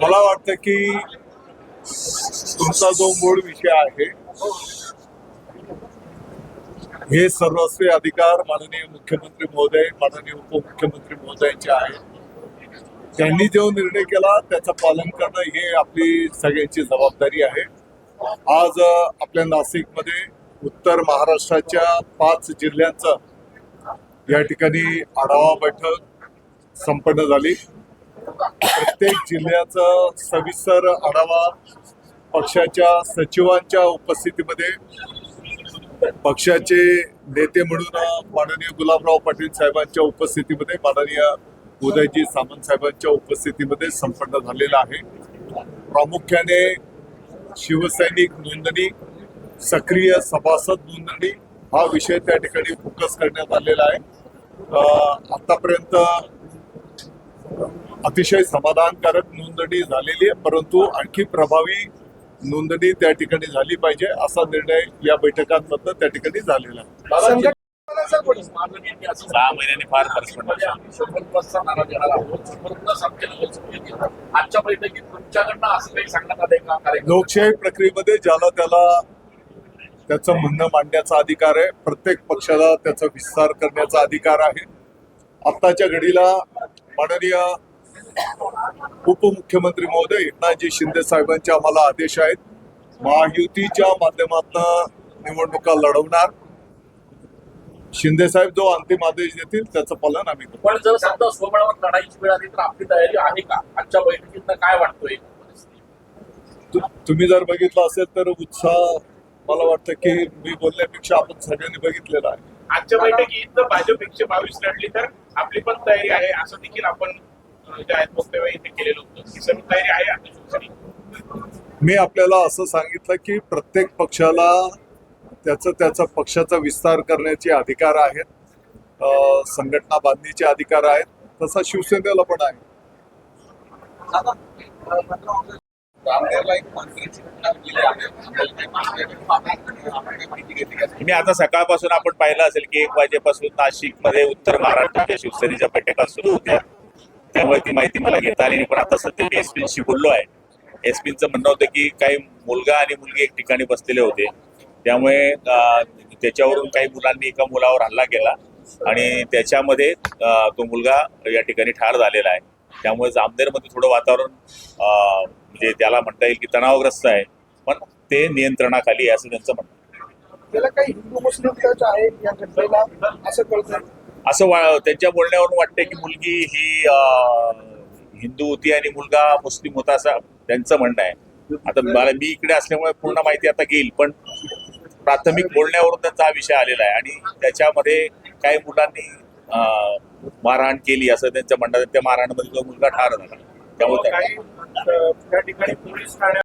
मला वाटतं की तुमचा जो मूळ विषय आहे हे सर्वस्वी अधिकार माननीय मुख्यमंत्री महोदय माननीय उपमुख्यमंत्री महोदयांचे आहेत. त्यांनी जो निर्णय केला त्याचं पालन करणं हे आपली सगळ्यांची जबाबदारी आहे. आज आपल्या नाशिकमध्ये उत्तर महाराष्ट्राच्या पाच जिल्ह्यांचं या ठिकाणी आढावा बैठक संपन्न झाली. प्रत्येक जिल्ह्याचा सविस्तर आढावा पक्षाच्या सचिवांच्या उपस्थितीमध्ये पक्षाचे नेते म्हणून माननीय गुलाबराव पाटील साहेबांच्या उपस्थितीमध्ये माननीय उदयजी सामंत साहेबांच्या उपस्थितीमध्ये संपन्न झालेला आहे. प्रामुख्याने शिवसैनिक नोंदणी सक्रिय सभासद नोंदणी हा विषय त्या ठिकाणी फोकस करण्यात आलेला आहे. आतापर्यंत अतिशय समाधानकारक नोंदणी झालेली आहे परंतु आणखी प्रभावी नोंदणी त्या ठिकाणी झाली पाहिजे असा निर्णय या बैठकांमधनं त्या ठिकाणी झालेला आहे. माझं नेते असं सहा महिन्यांनी फार फरक पडला शंभर प्लसचा नारा देणार आहोत. शंभर प्लस आमच्या लोकसभेत येतात. आजच्या बैठकीत तुमच्याकडनं असं काही सांगण्यात आलंय का कार्यक्रम लोकशाही प्रक्रियेमध्ये ज्याला त्याला त्याचं म्हणणं मांडण्याचा अधिकार आहे प्रत्येक पक्षाला त्याचा विस्तार करण्याचा अधिकार आहे. आत्ताच्या घडीला माननीय उपमुख्यमंत्री महोदय एकनाथजी शिंदे साहेबांचे आम्हाला आदेश आहेत. महायुतीच्या माध्यमातून निवडणुका लढवणार. शिंदे साहेब जो अंतिम आदेश देतील त्याचं पालन आम्ही पण जर समजा स्वबळावर लढाईची वेळ आली तर आपली तयारी आहे का? आजच्या बैठकीतनं काय वाटतोय? तुम्ही जर बघितलं असेल तर उत्साह मला वाटतं की मी बोलण्यापेक्षा आपण सगळ्यांनी बघितलेला आहे. आजच्या बैठकीत जर भाजप एकशे बावीस लढली तर आपली पण तयारी आहे असं देखील आपण जे आहेत वक्तव्य इथे केलेलं होतं की सर्व तयारी आहे आता शिवसेनेची मी आपल्याला असं सांगितलं की प्रत्येक पक्षाला त्याचं त्याचा पक्षाचा विस्तार करण्याचे अधिकार आहेत. संघटना बांधणीचे अधिकार आहेत. तसा शिवसेनेला पण आहे? मी आता सकाळपासून आपण पाहिलं असेल की एक वाजेपासून नाशिकमध्ये उत्तर महाराष्ट्राच्या शिवसेनेच्या बैठका सुरू होत्या. त्यामुळे ती माहिती मला घेता आली नाही. पण आता सध्या मी एसपीशी बोललो आहे. एसपीचं म्हणणं होतं की काही मुलगा आणि मुलगी एक ठिकाणी बसलेले होते. त्यामुळे त्याच्यावरून काही मुलांनी एका मुलावर हल्ला केला. आणि त्याच्यामध्ये तो मुलगा या ठिकाणी ठार झालेला आहे. त्यामुळे जामनेरमध्ये थोडं वातावरण म्हणजे त्याला म्हणता येईल की तणावग्रस्त आहे. पण ते नियंत्रणाखाली आहे असं त्यांचं म्हणणं त्याला काही हिंदू मुस्लिम टच आहे या घटनेला असं कळतंय असं वा- त्यांच्या बोलण्यावरून वाटतंय की मुलगी ही हिंदू होती आणि मुलगा मुस्लिम होता असं त्यांचं म्हणणं आहे. आता मला मी इकडे असल्यामुळे पूर्ण माहिती आता घेईल पण प्राथमिक बोलण्यावरून त्यांचा हा विषय आलेला आहे. आणि त्याच्यामध्ये काही मुलांनी मारहाण केली असं त्यांचं म्हणणं. त्या मारहाणमध्ये तो मुलगा ठार झाला. त्यामुळे त्या- ठिकाणी पोलीस